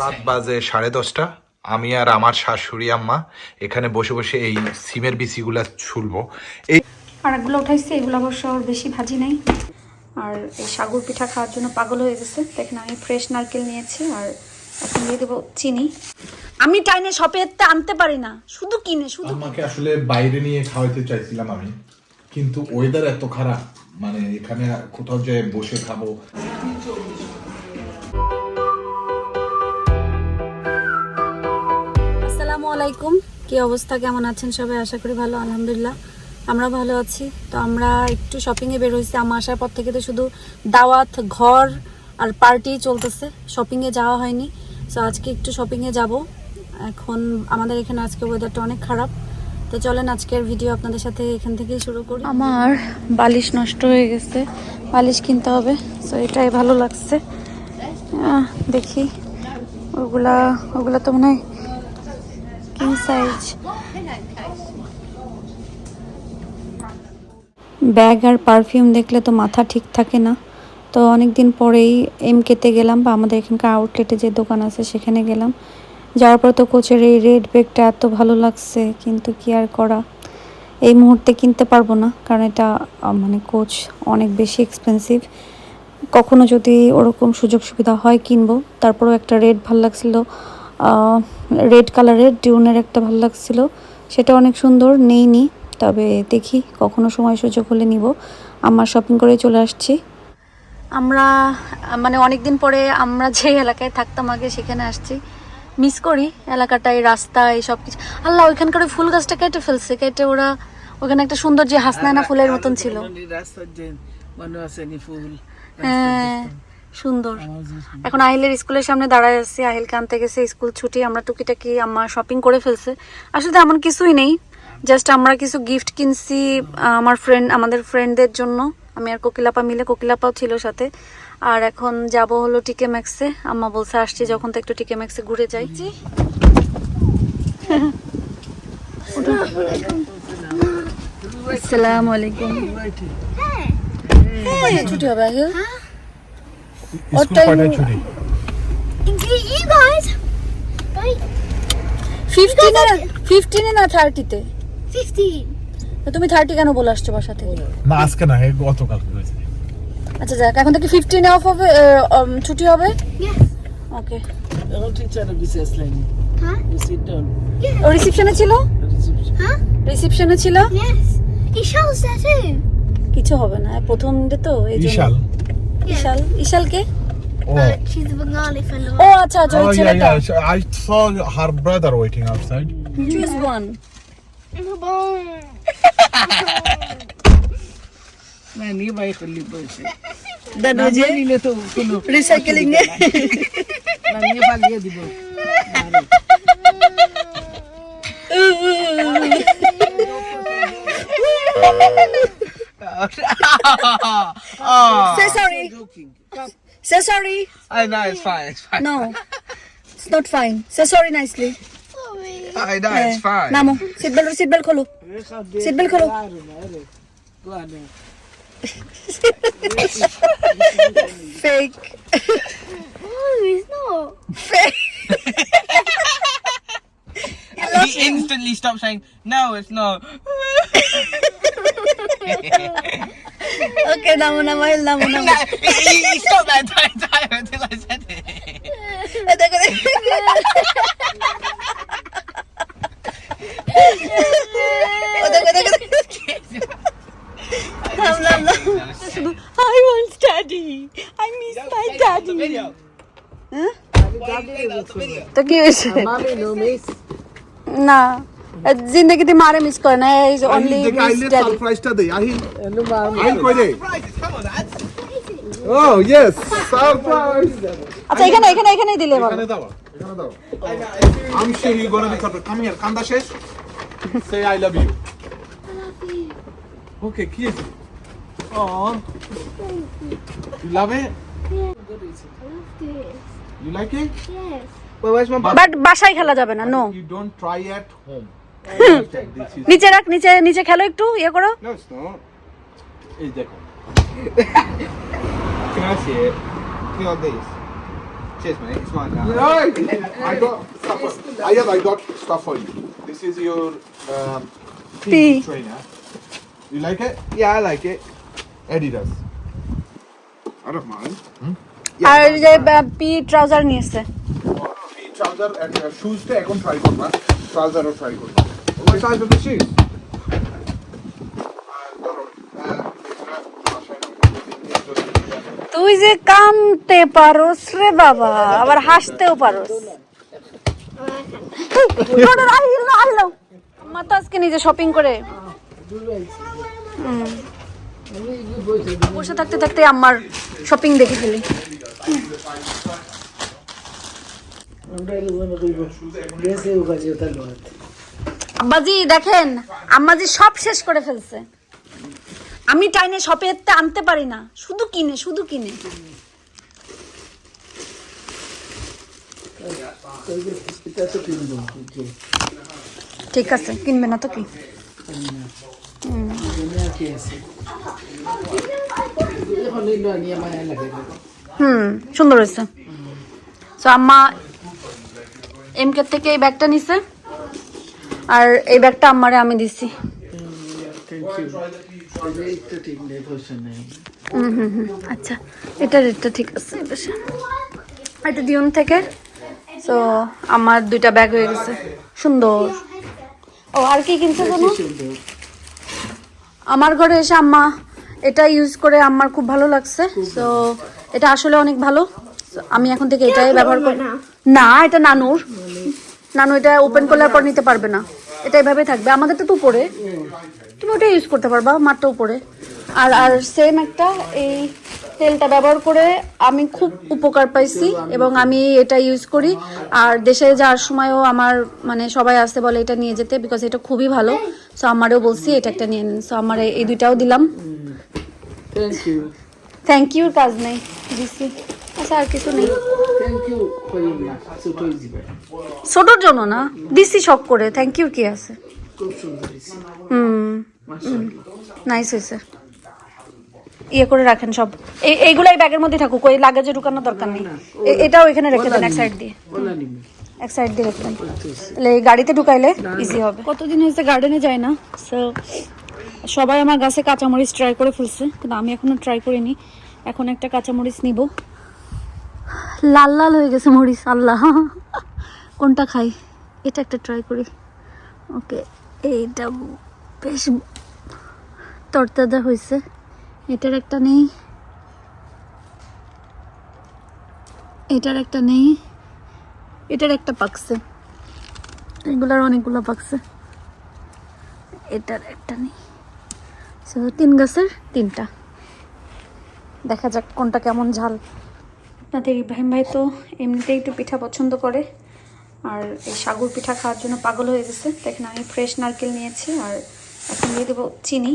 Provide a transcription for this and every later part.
রাত বাজে সাড়ে দশটা। আমি আর আমার শাশুড়ি আম্মা এখানে বসে বসে এই সিমের বিচিগুলা ছুলবো। এই আর একগুলো উঠাইছি, এগুলো অবশ্য বেশি ভাজি নাই। আর এই সাগর পিঠা খাওয়ার জন্য পাগল হয়ে গেছে। দেখেন আমি ফ্রেশ নারকেল নিয়েছি আর এখন দিয়ে দেবো চিনি। আমি টাইনে শপে আনতে পারি না। শুধু কিনে শুধু আমাকে আসলে বাইরে নিয়ে খাওয়াইতে চাইছিলাম আমি। কিন্তু ওয়েদার এত খারাপ মানে এখানে কোথাও যে বসে খাব। আসসালামু আলাইকুম। কি অবস্থা? কেমন আছেন সবাই? আশা করি ভালো আলহামদুলিল্লাহ। আমরা ভালো আছি। তো আমরা একটু শপিংয়ে বের হয়েছি। আমার আসার পর থেকে তো শুধু দাওয়াত ঘর আর পার্টি চলতেছে। শপিংয়ে যাওয়া হয়নি। তো আজকে একটু শপিংয়ে যাব। এখন আমাদের এখানে আজকে ওয়েদারটা অনেক খারাপ। তো চলেন আজকের ভিডিও আপনাদের সাথে এখান থেকেই শুরু করি। আমার বালিশ নষ্ট হয়ে গেছে। বালিশ কিনতে হবে তো এটাই ভালো লাগছে। দেখি। ওগুলা ওগুলা তো মনে হয় কিং সাইজ ব্যাগ আর পারফিউম দেখলে তো মাথা ঠিক থাকে না। তো অনেক দিন পরেই এম কেতে গেলাম বা আমাদের এখানকার আউটলেটে যে দোকান আছে, সেখানে গেলাম। যাওয়ার পর তো কোচের এই রেড ব্যাগটা এত ভালো লাগছে, কিন্তু কি আর করা? এই মুহূর্তে কিনতে পারব না, কারণ এটা মানে কোচ অনেক বেশি এক্সপেন্সিভ কখনো যদি ওরকম সুযোগ সুবিধা হয় কিনবো, তারপরেও একটা রেড ভালো লাগছিল রেড কালারের ডিউনের একটা ভালো লাগছিল। সেটা অনেক সুন্দর, নেইনি, তবে দেখি কখনো সময় সুযোগ হলে নিব। আমার শপিং করে চলে আসছি। আমরা মানে অনেক দিন পরে আমরা যে এলাকায় থাকতাম আগে সেখানে আসছি। মিস করি এলাকাটা এই রাস্তা এই সব কিছু আল্লাহ ওইখানকার ওই ফুল গাছটা কেটে ফেলছে কেটে ওরা ওখানে একটা সুন্দর যে হাসনায়না ফুলের মতন ছিল। হ্যাঁ সুন্দর। এখন আহিলের স্কুলের সামনে দাঁড়ায় আছি আহিলকে আনতে গেছে স্কুল ছুটি আমরা টুকিটাকি আমার শপিং করে ফেলছে। আসলে এমন কিছুই নেই জাস্ট আমরা কিছু গিফট কিনছি আমার ফ্রেন্ড আমাদের ফ্রেন্ডদের জন্য। আমি আর কোকিলাপা মিলে কোকিলাপাও ছিল সাথে। আর এখন যাব হলো টিকে ম্যাক্সে আম্মা বলছে আসছি যখন তো একটু টিকে ম্যাক্সে ঘুরে যাই। আসসালামু আলাইকুম। ছুটি হবে কয়টায় ছুটি। Guys, wait, ফিফটিনে না ফিফটিনে না থার্টিতে তুমি থার্টি কেন বলে আসছো বাসা থেকে? না আজকে না গতকাল হয়েছে। আচ্ছা যাক এখন থেকে ফিফটিনে অফ হবে ছুটি হবে. ওকে এখন টিচার লাইনে. ও রিসেপশনে ছিল. Huh? রিসেপশনে ছিল. কিছু হবে না প্রথম ডে তো এই জন্য বিশাল ইশাল ইশালকে ও Uh. আচ্ছা আচ্ছা Oh, ওই ছেলেটা. I saw her brother waiting outside. Choose one না নিয়ে বাই করলি বলছে দেন না নিয়ে নিলে তো কোনো রিসাইকেলিং এ না নিয়ে পালিয়ে দিব say sorry Joking. Say sorry I know it's fine. It's fine. No it's not fine say sorry nicely Sorry. I know it's fine. নামো সিট বেল্ট সিট বেল্ট খোলো Fake. Oh, it's not. Fake. he instantly stopped saying, No, it's not. Okay, now na, Mahil. Tama na. Mahil. he, stopped that entire time until I said it. Ito ko na- Ito ko na- Ito ko na- তো কি হয়েছে. না জিন্দগিতে মারে miss করে না is only সারপ্রাইজটা দেই আহিল কই. ও ইয়েস সারপ্রাইজ আচ্ছা এখানে এখানে এখানেই দিলে ভালো এখানে দাও এখানে দাও। I am sure you gonna be surprise come here কান্দা শেষ? Say I love you okay কি আছে Oh, you love it? I love this. You like it? Yes. Well, where's my but বাসায় খেলা যাবে না no You don't try at home. নিচে রাখ নিচে নিচে খেলো একটু ইয়ে করো No, it's not. It's different. Can I see it? Can I this? Cheers, mate. It's mine now. No, I got stuff. For, I have. I got stuff for you. This is your um, Tea. tea trainer. You like it? Yeah, I like it. Adidas. I don't mind. আর যে P trouser নিয়েছে এই trouser শুজটা এখন try করবা ট্রাউজারও try করবা। What size are the shoes? তুই যে কামতে পারোস রে বাবা আবার হাসতেও পারোস। তো আজকে নিজে শপিং করে। হুম। বসে থাকতে থাকতে আমার শপিং দেখে ফেলি। আব্বাজি, দেখেন, আম্মাজি সব শেষ করে ফেলছে। আমি টাইনে শপে আনতে পারি না। শুধু কিনে শুধু কিনে। ঠিক আছে, কিনবে না তো কি? হুম, সুন্দর হয়েছে। তো আম্মা এমকে থেকে এই ব্যাগটা নিছে। আর এই ব্যাগটা আম্মারে আমি দিছি। আচ্ছা এটা রেটটা ঠিক আছে এটা দিউন থেকে। তো আমার দুইটা ব্যাগ হয়ে গেছে। সুন্দর। ও, আর কি কিনছে জানো? আমার ঘরে এসে আম্মা এটা ইউজ করে আমার খুব ভালো লাগছে। তো এটা আসলে অনেক ভালো। আমি এখন থেকে এটাই ব্যবহার করি। না এটা নানুর। নানু এটা ওপেন করলে পর নিতে পারবে না। এটা এভাবে থাকবে। আমাদের তো উপরে তুমি ওটা ইউজ করতে পারবা মাত্র উপরে। আর আর সেম একটা এই তেলটা ব্যবহার করে আমি খুব উপকার পাইছি এবং আমি এটা ইউজ করি। আর দেশে যাওয়ার সময়ও আমার মানে সবাই আসতে বলে এটা নিয়ে যেতে বিকজ এটা খুবই ভালো। সো আমারও বলছি এটা একটা নিয়ে নিন। সো আমার এই দুইটাও দিলাম. থ্যাংক ইউ কাজ নেই। দিছি। আচ্ছা আর কিছু নেই। ছোটোর জন্য না? দিছি শখ করে। থ্যাংক ইউ কি আছে? খুব হুম। নাইস হয়েছে। ইয়ে করে রাখেন সব। এই এইগুলো এই ব্যাগের মধ্যে থাকুক। ওই লাগেজে ঢুকানোর দরকার নেই। এটাও এখানে রেখে দেন এক সাইড দিয়ে। এক সাইড দিয়ে রেখে দেন তাহলে এই গাড়িতে ঢুকাইলে ইজি হবে। কতদিন হয়েছে গার্ডেনে যায় না? সো সবাই আমার গাছে কাঁচামরিচ ট্রাই করে ফেলছে কিন্তু আমি এখনও ট্রাই করিনি। এখন একটা কাঁচামরিচ নিব। লাল লাল হয়ে গেছে মরিচ আল্লাহ। কোনটা খাই? এটা একটা ট্রাই করি। ওকে এইটা বেশ তরতাজা হয়েছে। এটার একটা নেই। এটার একটা নেই। এটার একটা পাকছে। এগুলার অনেকগুলো পাকছে। এটার একটা নেই। So, তিন গাছের তিনটা। দেখা যাক কোনটা কেমন ঝাল। আপনাদের ইব্রাহিম ভাই তো এমনিতেই একটু পিঠা পছন্দ করে। আর এই সাগুর পিঠা খাওয়ার জন্য পাগল হয়ে গেছে। দেখেন আমি ফ্রেশ নারকেল নিয়েছি আর এখন দিয়ে দেবো চিনি।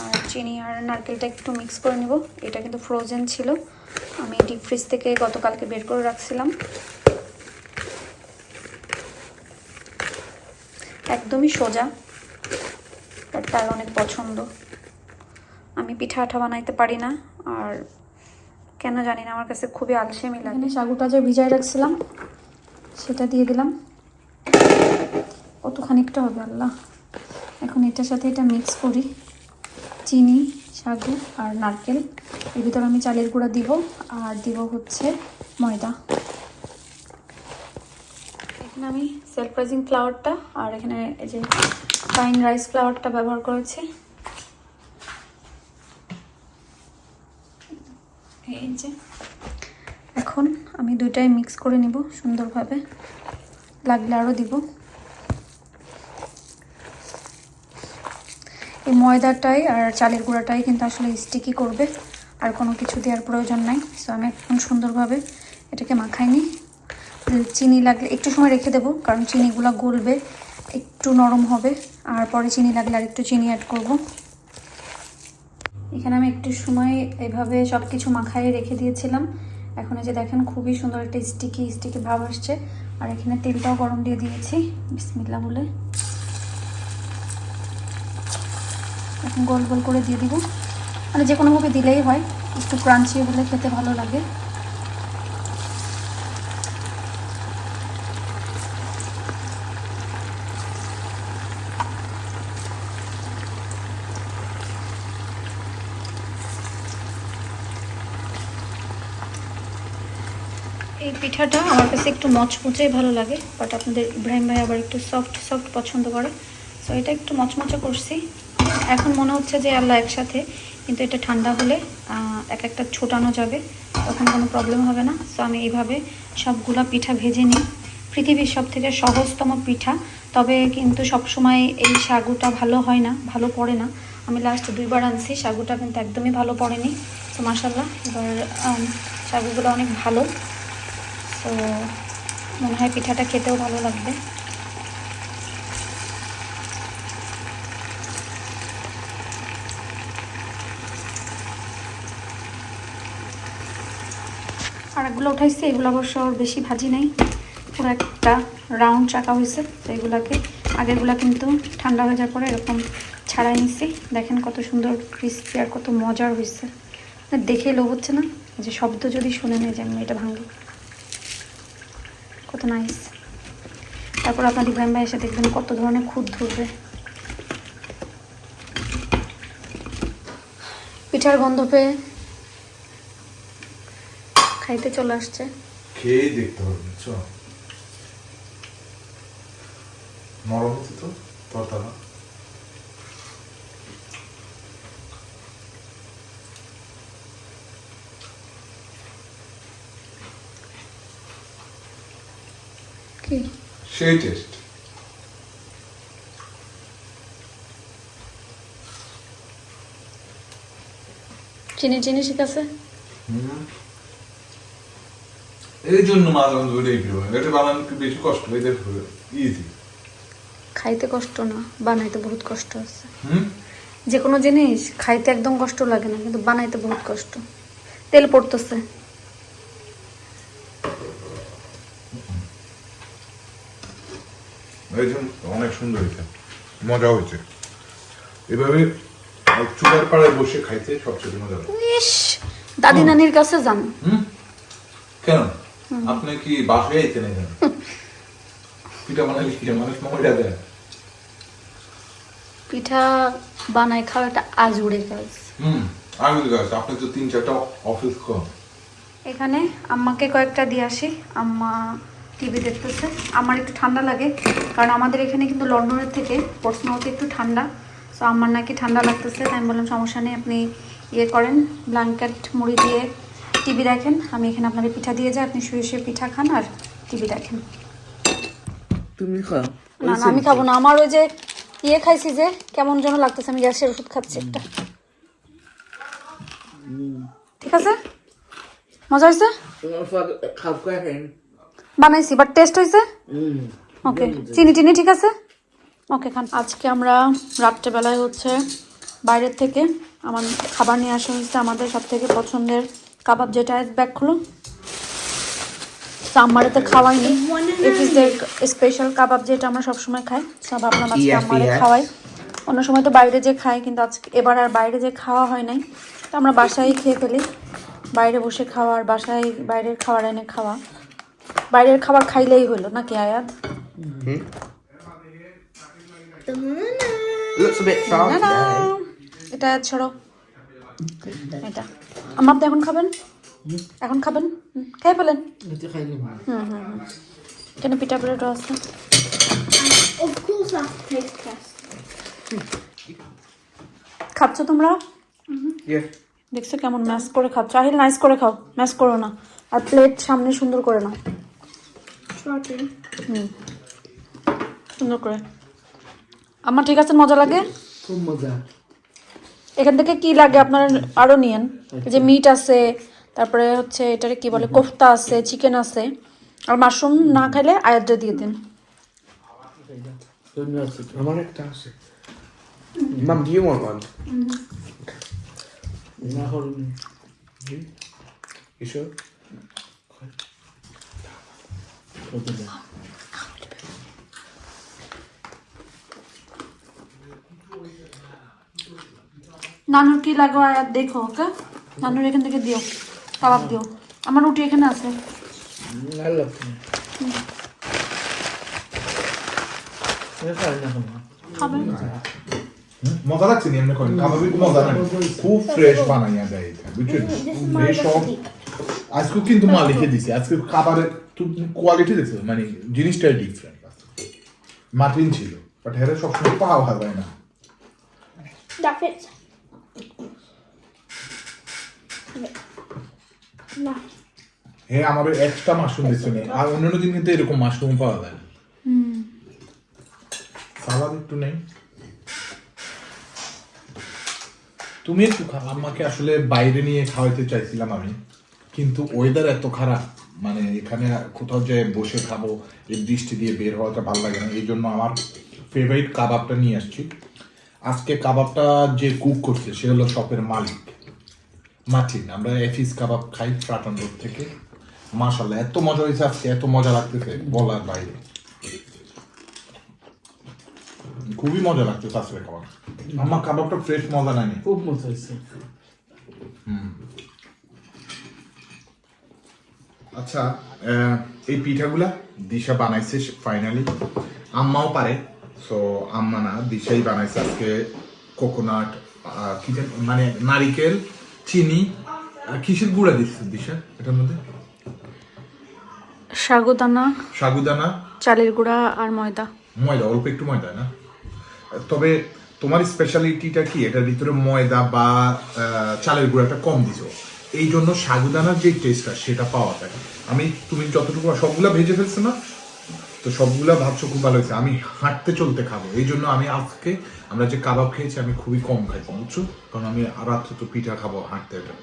আর চিনি আর নারকেলটা একটু মিক্স করে নেব। এটা কিন্তু ফ্রোজেন ছিল। আমি ডিপ ফ্রিজ থেকে গতকালকে বের করে রাখছিলাম। একদমই সোজা তার অনেক পছন্দ। আমি পিঠা আঠা বানাইতে পারি না। আর কেন জানি না, আমার কাছে খুবই আলসেমি লাগে। সাগুটা যে ভিজাই রাখছিলাম, সেটা দিয়ে দিলাম। কত খানিকটা হবে, আল্লাহ। এখন এটার সাথে এটা মিক্স করি। চিনি, সাগু আর নারকেল। এর ভিতরে আমি চালের গুঁড়া দিব, আর দিব হচ্ছে ময়দা। এখানে আমি সেলফ রাইজিং ফ্লাওয়ারটা আর এখানে এই যে ফাইন রাইস ফ্লাওয়ারটা ব্যবহার করেছি। এই এখন আমি দুইটাই মিক্স করে নিব সুন্দরভাবে। লাগলে আরও দিব। এই ময়দাটাই আর চালের গুঁড়াটাই কিন্তু আসলে স্টিকি করবে। আর কোনো কিছু দেওয়ার প্রয়োজন নাই। সো আমি এখন সুন্দরভাবে এটাকে মাখাই নিই। চিনি লাগলে একটু সময় রেখে দেবো, কারণ চিনিগুলো গলবে, একটু নরম হবে। আর পরে চিনি লাগলে আর একটু চিনি অ্যাড করব। এখানে আমি একটু সময় এভাবে সব কিছু মাখায় রেখে দিয়েছিলাম। এখন এই যে দেখেন খুবই সুন্দর একটা স্টিকি স্টিকি ভাব আসছে। আর এখানে তেলটাও গরম দিয়ে দিয়েছি। বিসমিল্লা বলে। এখন গোল গোল করে দিয়ে দিব। মানে যে কোনোভাবে দিলেই হয়, একটু ক্রাঞ্চি হলে খেতে ভালো লাগে। এই পিঠাটা আমার কাছে একটু মচমচেই ভালো লাগে বাট আপনাদের ইব্রাহিম ভাই আবার একটু সফট সফট পছন্দ করে। সো এটা একটু মচমচা করছি। এখন মনে হচ্ছে যে আল্লাহ একসাথে, কিন্তু এটা ঠান্ডা হলে এক একটা ছোটানো যাবে, তখন কোনো প্রবলেম হবে না। সো আমি এইভাবে সবগুলা পিঠা ভেজে নিই। পৃথিবীর সব থেকে সহজতম পিঠা, তবে কিন্তু সবসময় এই সাগুটা ভালো হয় না, ভালো পড়ে না। আমি লাস্ট দুইবার আনছি, সাগুটা কিন্তু একদমই ভালো পড়েনি। তো মাসাল্লাহ এবার সাগুগুলো অনেক ভালো। তো মনে হয় পিঠাটা খেতেও ভালো লাগবে। আর একগুলো উঠাইছি, এগুলো অবশ্য বেশি ভাজি নাই। পুরো একটা রাউন্ড চাকা হয়েছে, তো এগুলাকে আগেরগুলা কিন্তু ঠান্ডা হয়ে যাওয়ার পরে এরকম ছাড়াই নিছি। দেখেন কত সুন্দর ক্রিস্পি আর কত মজার হয়েছে। দেখে লোভ হচ্ছে না যে শব্দ যদি শুনে নেয় যে আমি এটা ভাঙবো। নাইস তারপর আপনার ইব্রাহিম ভাই এসে দেখবেন কত ধরনের খুদ ধরবে। পিঠার গন্ধ পেয়ে খাইতে চলে আসছে। খেয়েই দেখতে হবে, বুঝছ? নরম তো তরতারা কি সেই টেস্ট চিনি চিনি ঠিক আছে? এই জন্য এটা বানানো বেশি কষ্ট এটা ইজি খাইতে কষ্ট না বানাইতে বহুত কষ্ট আছে। যে কোনো জিনিস খাইতে একদম কষ্ট লাগে না কিন্তু বানাইতে বহুত কষ্ট। তেল পড়তেছে। অনেক সুন্দর হয়েছে মজা হয়েছে। এভাবে চুলার পাড়ায় বসে খাইতে সবচেয়ে মজা ইস দাদি নানির কাছে যান। কেন? আপনি কি বাসায় আইতে কেন পিঠা বানাইলে কি মানুষ মজা দেয়? পিঠা বানাই খাওয়া একটা আজুড়ে কাজ হুম তো গাছ। আপনি তো তিন চারটা অফিস এখানে আম্মাকে কয়েকটা দিয়ে আসি। আম্মা টিভি দেখতেছে। আমার একটু ঠান্ডা লাগে কারণ আমাদের এখানে কিন্তু লন্ডনের থেকে পড়শোনাতে একটু ঠান্ডা। সো আমার নাকি ঠান্ডা লাগতেছে তাই আমি বললাম সমস্যা নেই আপনি ইয়ে করেন ব্ল্যাঙ্কেট মুড়ি দিয়ে টিভি দেখেন। আমি এখানে আপনাদের পিঠা দিয়ে যাই আপনি শুয়ে শুয়ে পিঠা খান আর টিভি দেখেন। তুমি খাও। না না আমি খাব না। আমার ওই যে ইয়ে খাইছি যে কেমন যেন লাগতেছে আমি গ্যাসের ওষুধ খাচ্ছি একটা। ঠিক আছে? মজা হয়েছে? তোমার ফাদ খাই বানাইছি বাট টেস্ট হয়েছে ওকে চিনি টিনি ঠিক আছে? ওকে খান। আজকে আমরা রাত্রেবেলায় হচ্ছে বাইরের থেকে আমার খাবার নিয়ে আসা হয়েছে আমাদের সব থেকে পছন্দের কাবাব যেটা ব্যাগ খুলো। আমারে তো খাওয়াইনি ইট ইজ স্পেশাল কাবাব যেটা আমরা সবসময় খাই। সব ভাবলাম আজকে আমারে খাওয়াই। অন্য সময় তো বাইরে যে খাই কিন্তু আজকে এবার আর বাইরে যে খাওয়া হয় নাই। তো আমরা বাসায় খেয়ে ফেলি। বাইরে বসে খাওয়া আর বাসায় বাইরের খাবার এনে খাওয়া। বাইরের খাবার খাইলেই হলো নাকি আয়াত। এটা ছড়ো এটা। আপনি এখন খাবেন? এখন খাবেন? খেয়ে ফেলেন। হুম হুম হুম। এখানে পিঠা ব্রেডও আছে. খাচ্ছ তোমরা? দেখছ কেমন ম্যাশ করে খাচ্ছ। আহিল নাইস করে খাও। ম্যাশ করো না। আর প্লেট সামনে সুন্দর করে নাও। হুম। সুন্দর করে। আমার ঠিক আছে মজা লাগে? খুব মজা। এখান থেকে কি লাগে আপনারা আরও নিয়েন? এই যে মিট আছে তারপরে হচ্ছে এটারে কি বলে কোফতা আছে চিকেন আছে। আর মাশরুম না খাইলে আয়াতটা দিয়ে দিন। আমার একটা আছে। do you want one? না হল You নানুর কি লাগো? আর দেখো ওকে? নানুর এখান থেকে দিও কাবাব দিও। আমার রুটি এখানে আছে। মজা লাগছে নি? এমনি করেন। কাবাবি মজা নাই। খুব ফ্রেশ বানাইয়া দেয় এটা বুঝছেন? সব আজকে কিন্তু মা লিখে দিছে। আজকে খাবারের কোয়ালিটি দেখছ মানে জিনিসটাই ডিফারেন্ট মার্টিন ছিল বাট হেরে সবসময় পাওয়া যায় না? That fits. হে আমার এক্সট্রা মাশরুম দিচ্ছে আর অন্যান্য দিন কিন্তু এরকম মাশরুম পাওয়া যায় না। সালাদ একটু নেই। তুমি একটু আমাকে আসলে বাইরে নিয়ে খাওয়াইতে চাইছিলাম আমি কিন্তু ওয়েদার এত খারাপ। মানে এখানে কোথাও যে বসে খাব এই দৃষ্টি দিয়ে বের হওয়াটা ভালো লাগে না। এই জন্য আমার ফেভারিট কাবাবটা নিয়ে আসছি। আজকে কাবাবটা যে কুক করছে সে হলো শপের মালিক। মার্টিন আমরা এফিস কাবাব খাই ফ্রাটন রোড থেকে। মাশাল্লাহ এত মজা হয়েছে আজকে এত মজা লাগতেছে বলার বাইরে। খুবই মজা লাগতেছে আজকে কাবাব। আমার কাবাবটা ফ্রেশ মজা নাইনি খুব মজা হয়েছে। আচ্ছা এই পিঠাগুলা দিশা বানাইছে ফাইনালি আম্মাও পারে সো আম্মা না দিশাই বানাইছে আজকে কোকোনাট কি মানে নারিকেল চিনি কিসের গুঁড়া দিচ্ছে দিশা এটার মধ্যে? সাগুদানা সাগুদানা। চালের গুঁড়া আর ময়দা। ময়দা অল্প একটু ময়দা না? তবে তোমার স্পেশালিটিটা কি? এটার ভিতরে ময়দা বা চালের গুঁড়াটা কম দিছো। এই জন্য সাগুদানার যে টেস্টটা সেটা পাওয়া যায়। আমি, তুমি যতটুকু সবগুলা ভেজে ফেলছো না? তো সবগুলা ভাবছ খুব ভালো হয়েছে। আমি হাঁটতে চলতে খাব। এই জন্য আমি আজকে আমরা যে কাবাব খেয়েছি, আমি খুবই কম খাইছি বুঝছ? কারণ আমি রাত্রে তো পিঠা খাব হাঁটতে এটা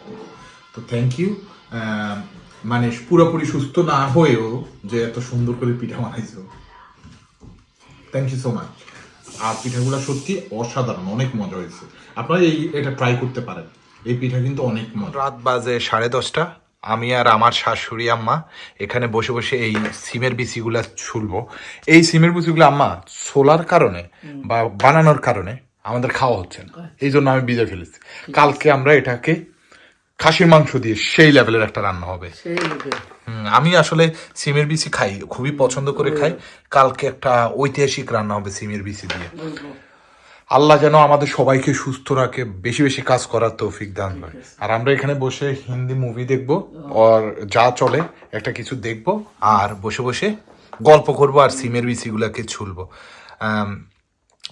তো থ্যাংক ইউ মানে পুরোপুরি সুস্থ না হয়েও যে এত সুন্দর করে পিঠা বানাইছো। থ্যাংক ইউ সো মাচ আর পিঠাগুলো সত্যি অসাধারণ, অনেক মজা হয়েছে। আপনারা এই, এটা ট্রাই করতে পারেন। এই পিঠা কিন্তু অনেক মজা রাত বাজে সাড়ে দশটা। আমি আর আমার শাশুড়ি আম্মা এখানে বসে বসে এই সিমের বিচিগুলা ছুলবো। এই সিমের বিচিগুলো আম্মা ছোলার কারণে বা বানানোর কারণে আমাদের খাওয়া হচ্ছে না। এই জন্য আমি বিজয় ফেলেছি। কালকে আমরা এটাকে খাসির মাংস দিয়ে সেই লেভেলের একটা রান্না হবে। আমি আসলে সিমের বিচি খাই খুবই পছন্দ করে খাই। কালকে একটা ঐতিহাসিক রান্না হবে সিমের বিচি দিয়ে। আল্লাহ যেন আমাদের সবাইকে সুস্থ রাখে, বেশি বেশি কাজ করার তৌফিক দান করে। আর আমরা এখানে বসে হিন্দি মুভি দেখব, আর যা চলে একটা কিছু দেখব, আর বসে বসে গল্প করব আর সিমের বিসিগুলোকে ছুলব।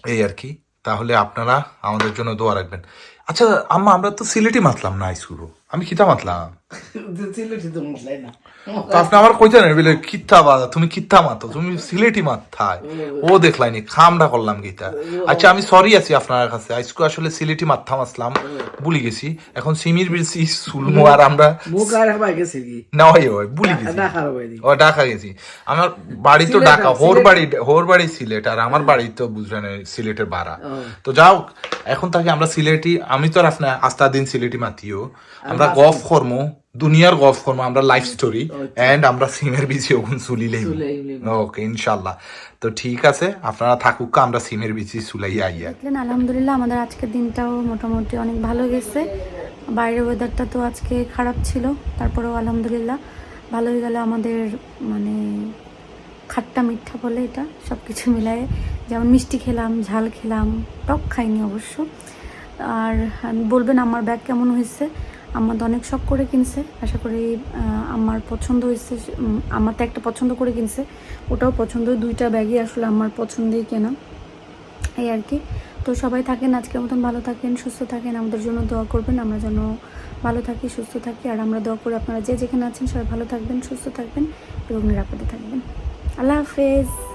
এই আর কি। তাহলে আপনারা আমাদের জন্য দোয়া রাখবেন। আচ্ছা আম্মা, আমরা তো সিলেটি মাতলাম না শুরু আমি কিতা মাতলাম? আপনি আমার বলে কিত্তা বাদা তুমি কিত্তা মাতো? তুমি সিলেটি মাথায়। ও। দেখলাইনি খামটা করলাম গীতা। আচ্ছা আমি সরি আছি আপনার কাছে। আজকে আসলে সিলেটি মাথা মাসলাম ভুলি গেছি। এখন সিমির সুলমু আর আমরা না হয় হয় ভুলি গেছি। ও ঢাকা গেছি। আমার বাড়ি তো ঢাকা হোর বাড়ি হোর বাড়ি সিলেট আর আমার বাড়ি তো বুঝলেন সিলেটের বাড়া তো যাও এখন তাকে আমরা সিলেটি আমি তো আর আপনার আস্তা দিন সিলেটি মাতিও। আমরা গফ কর্ম দুনিয়ার গফ কর্ম আমরা লাইফ স্টোরি এন্ড আমরা সিমের বিচি ওগুন সুলিলেই সুলাই ওকে ইনশাল্লাহ তো ঠিক আছে আপনারা থাকুক আমরা সিমের বিচি সুলাই আইয়া আলহামদুলিল্লাহ আমাদের আজকের দিনটাও মোটামুটি অনেক ভালো গেছে। বাইরের ওয়েদারটা তো আজকে খারাপ ছিল তারপরেও আলহামদুলিল্লাহ ভালোই গেল। আমাদের মানে খাট্টা মিঠা বলে এটা সব কিছু মিলায়ে। যেমন মিষ্টি খেলাম ঝাল খেলাম টক খাইনি অবশ্য। আর বলবেন আমার ব্যাগ কেমন হয়েছে? আমার তো অনেক শখ করে কিনছে। আশা করি আমার পছন্দ হয়েছে আমার তো একটা পছন্দ করে কিনছে। ওটাও পছন্দ, দুইটা ব্যাগই আসলে আমার পছন্দেই কেনা। এই আর কি। তো সবাই থাকেন, আজকের মতন ভালো থাকেন, সুস্থ থাকেন, আমাদের জন্য দোয়া করবেন, আমরা যেন ভালো থাকি, সুস্থ থাকি, আর আমরা দোয়া করি আপনারা যে যেখানে আছেন, সবাই ভালো থাকবেন, সুস্থ থাকবেন এবং নিরাপদে থাকবেন। আল্লাহ হাফেজ।